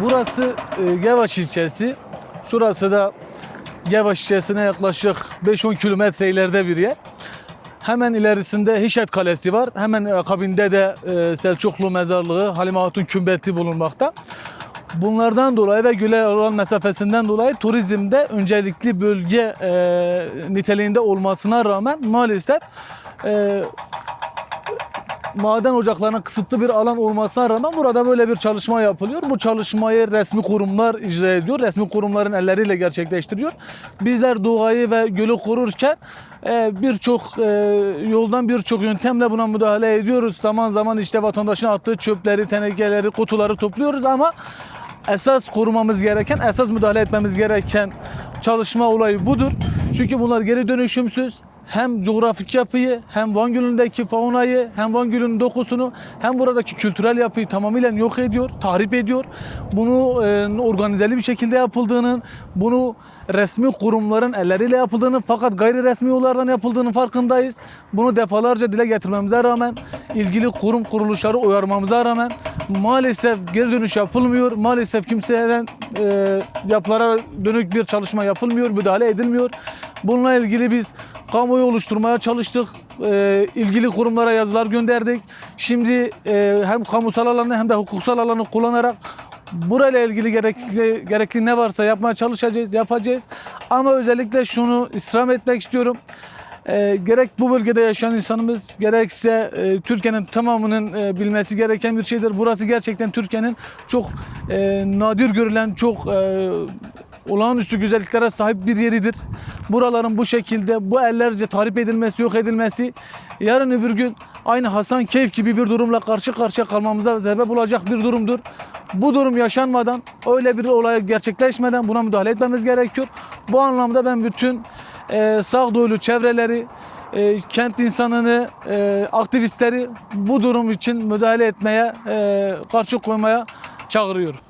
Burası e, Gevaş ilçesi. Şurası da Gevaş ilçesine yaklaşık 5-10 kilometre ileride bir yer. Hemen ilerisinde Hişet Kalesi var. Hemen akabinde de e, Selçuklu Mezarlığı, Halime Hatun Kümbeti bulunmakta. Bunlardan dolayı ve göle olan mesafesinden dolayı turizmde öncelikli bölge e, niteliğinde olmasına rağmen maalesef e, maden ocaklarına kısıtlı bir alan olmasına rağmen burada böyle bir çalışma yapılıyor. Bu çalışmayı resmi kurumlar icra ediyor. Resmi kurumların elleriyle gerçekleştiriyor. Bizler doğayı ve gölü korurken e, birçok e, yoldan birçok yöntemle buna müdahale ediyoruz. Zaman zaman işte vatandaşın attığı çöpleri, tenekeleri, kutuları topluyoruz ama esas korumamız gereken, esas müdahale etmemiz gereken çalışma olayı budur. Çünkü bunlar geri dönüşümsüz. Hem coğrafik yapıyı, hem Van Gölü'ndeki faunayı, hem Van Gölü'nün dokusunu, hem buradaki kültürel yapıyı tamamıyla yok ediyor, tahrip ediyor. Bunu e, organizeli bir şekilde yapıldığının, bunu resmi kurumların elleriyle yapıldığını fakat gayri resmi yollardan yapıldığının farkındayız. Bunu defalarca dile getirmemize rağmen, ilgili kurum kuruluşları uyarmamıza rağmen maalesef geri dönüş yapılmıyor. Maalesef kimseden e, yapılara dönük bir çalışma yapılmıyor, müdahale edilmiyor. Bununla ilgili biz kamuoyu oluşturmaya çalıştık. E, ilgili kurumlara yazılar gönderdik. Şimdi e, hem kamusal alanı hem de hukuksal alanı kullanarak burayla ilgili gerekli, gerekli ne varsa yapmaya çalışacağız, yapacağız. Ama özellikle şunu istirham etmek istiyorum. E, gerek bu bölgede yaşayan insanımız gerekse e, Türkiye'nin tamamının e, bilmesi gereken bir şeydir. Burası gerçekten Türkiye'nin çok e, nadir görülen, çok e, olağanüstü güzelliklere sahip bir yeridir. Buraların bu şekilde bu ellerce tahrip edilmesi, yok edilmesi yarın öbür gün aynı Hasan Keyf gibi bir durumla karşı karşıya kalmamıza sebep olacak bir durumdur. Bu durum yaşanmadan, öyle bir olay gerçekleşmeden buna müdahale etmemiz gerekiyor. Bu anlamda ben bütün e, sağduyulu çevreleri, e, kent insanını, e, aktivistleri bu durum için müdahale etmeye, e, karşı koymaya çağırıyorum.